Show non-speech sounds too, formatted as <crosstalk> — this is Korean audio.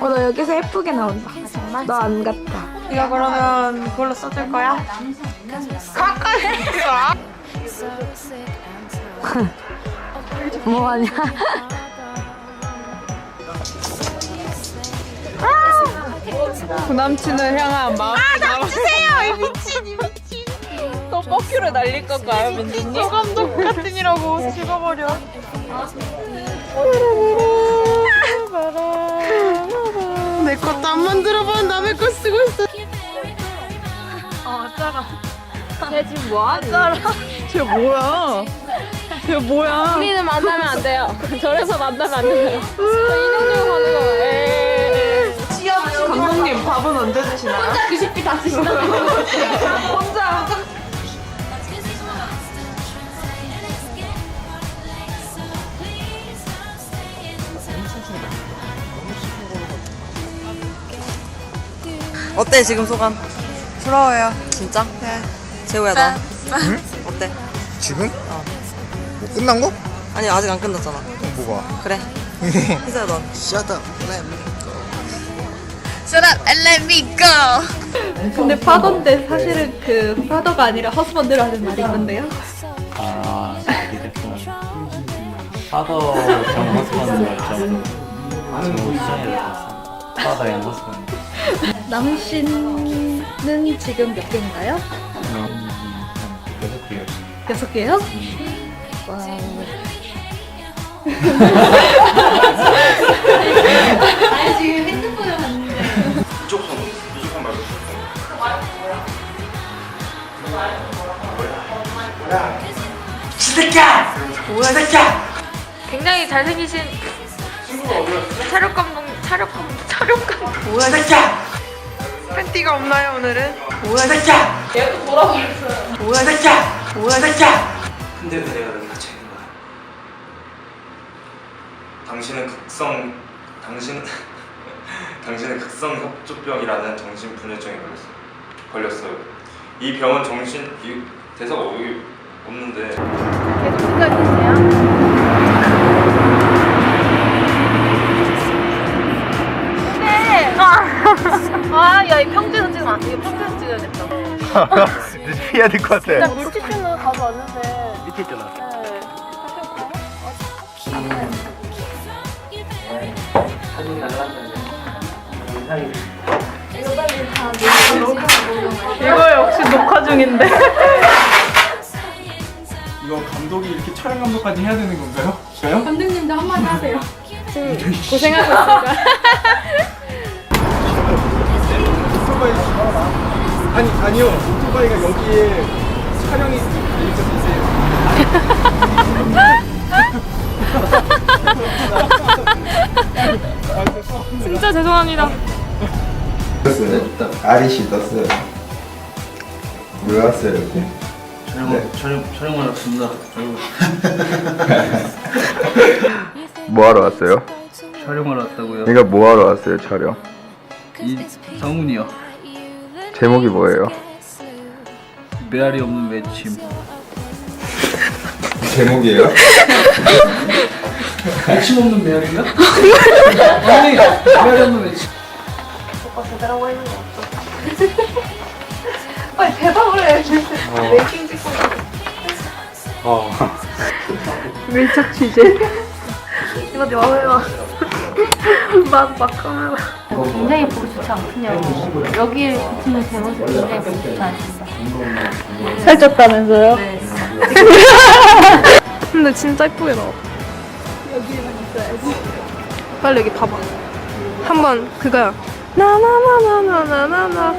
어, 너 여기서 예쁘게 나온다. 너 안 같다. 이거 그러면 그걸로 써줄 거야? <laughs> 뭐하냐? 구남친을 향한 마음. 아, 남주세요! 이 미친, 이 미친. 또 뻑큐를 날릴 건가요, 민지님? 소감독 같은 이라고 죽어버려. 내 것도 안 만들어봐. 남의 거 쓰고 있어. 아, 짜라. 쟤 지금 뭐하니? 쟤 뭐야? 쟤 뭐야? 우리는 만나면 안 돼요. <laughs> 저래서 만나면 안 돼요. 인형적으로 가는 거예요. 감독님 밥은 언제 드시나요? 규식비 다 쓰시나? <laughs> 혼자. 어때 지금 소감? 부러워요. 진짜? 네. 재호야 너. 어때? 지금? 뭐 끝난 거? 아니 아직 안 끝났잖아. 그럼 뭐가? 그래. 희서야 넌. Shut up, let me Shut up and let me go. 근데 파더인데 사실은 그 파더가 아니라 허스번드로 하는 말인 건데요. 아, 자기 제품. 파더 정 허스번드 좀 지금 시장에 들어갔어. 바다에 모습. 남은 지금 몇 개인가요? 음, 여섯 개요. 여섯 개요? 와. <laughs> 아니 지금 핸드폰을 봤는데. 이쪽 손, 이쪽 손 말고 이쪽 손. 지새끼야! 지새끼야! 굉장히 잘생기신 친구가 어디갔어? 체력 감독 촬영 감독, 촬영 감독. 뭐야 이 팬티가 없나요 오늘은? 뭐야 이 얘도 돌아버렸어요. 뭐야 이 뭐야 이 근데 왜 내가 여기 갇혀 있는 거야? 당신은 극성 당신 <laughs> 당신은 극성 협조병이라는 정신 분열증에 걸렸어. 걸렸어요. 이 병은 정신 이 대사가 여기 없는데 계속 생각이세요? 아, 야, 이 평지에서 찍으면 안 돼. 이거 평지에서 찍어야겠다. <laughs> 피해야 될 것 같아. 일단 물티슈는 가져왔는데. 밑에 있잖아. 네. 이거 역시 녹화 중인데. 이거 감독이 이렇게 촬영 감독까지 해야 되는 건가요? 저요? 감독님도 한마디 하세요. 고생하고 있습니다. <laughs> 오토바이 아니 아니요 오토바이가 여기에 촬영이 있었는데 <laughs> 진짜 죄송합니다. 아리씨 떴어요. 왜 왔어요 이렇게? 촬영, 촬영, 촬영을 왔습니다. <laughs> 뭐 하러 왔어요? 촬영을 왔다고요? 그러니까 뭐 하러 왔어요 촬영? 이 성훈이요. 제목이 뭐예요? 메아리 없는 외침. 제목이에요? <laughs> 외침 없는 메아리가? 아니, 메아리 없는 외침. 빨리 대답을 해. 메이킹 찍고 어. 밀착 취재. 이거 내 와봐요. 막막 <laughs> 카메라. 굉장히 보기 좋지 않군요. 여기에 비치는 제 모습 굉장히 보기 좋지 않습니다. 살쪘다면서요? 네. <laughs> 근데 진짜 예쁘게 나와. 여기에만 있어야지. 빨리 여기 봐봐. 한번 그거야. 나나나나나나나